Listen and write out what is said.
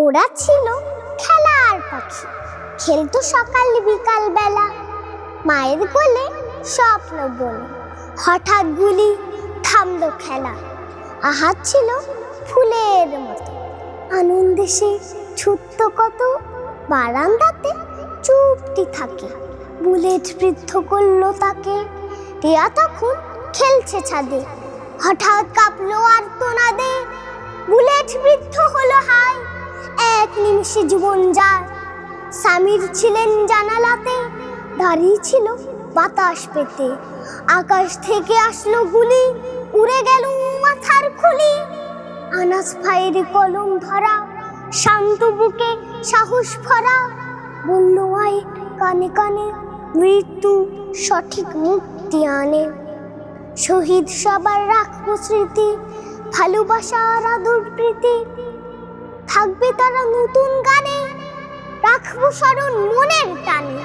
ওরা ছিল খেলার পাখি। খেলতো সকাল, বিকাল বেলা। মায়ের কোলে স্বপ্ন বলে হঠাৎ গুলি, থামলো খেলা। আহাত ছিল ফুলের মতো। আনন্দে সে ছুটত কত, বারান্দাতে চুপটি থাকে। বুলেট বৃদ্ধ করল তাকে। টিয়া তখন খেলছে ছাদে। হঠাৎ কাঁপলো আর তোনাদে। নিমিষে জীবন যায়। স্বামীর ছিলেন জানালাতে, দাঁড়িয়ে ছিল বাতাস পেতে। আকাশ থেকে আসলো গুলি, উড়ে গেল মাথার খুলি। আনাস ভাইয়ের কলম ধরা, শান্ত বুকে সাহস ভরা। বলল, আয়, কানে কানে মৃত্যু সঠিক মুক্তি আনে। শহীদ সবার রাখব স্মৃতি ভালোবাসার আদর প্রীতি থাকবে তারা নতুন গানে। রাখব স্মরণ মনের টানে।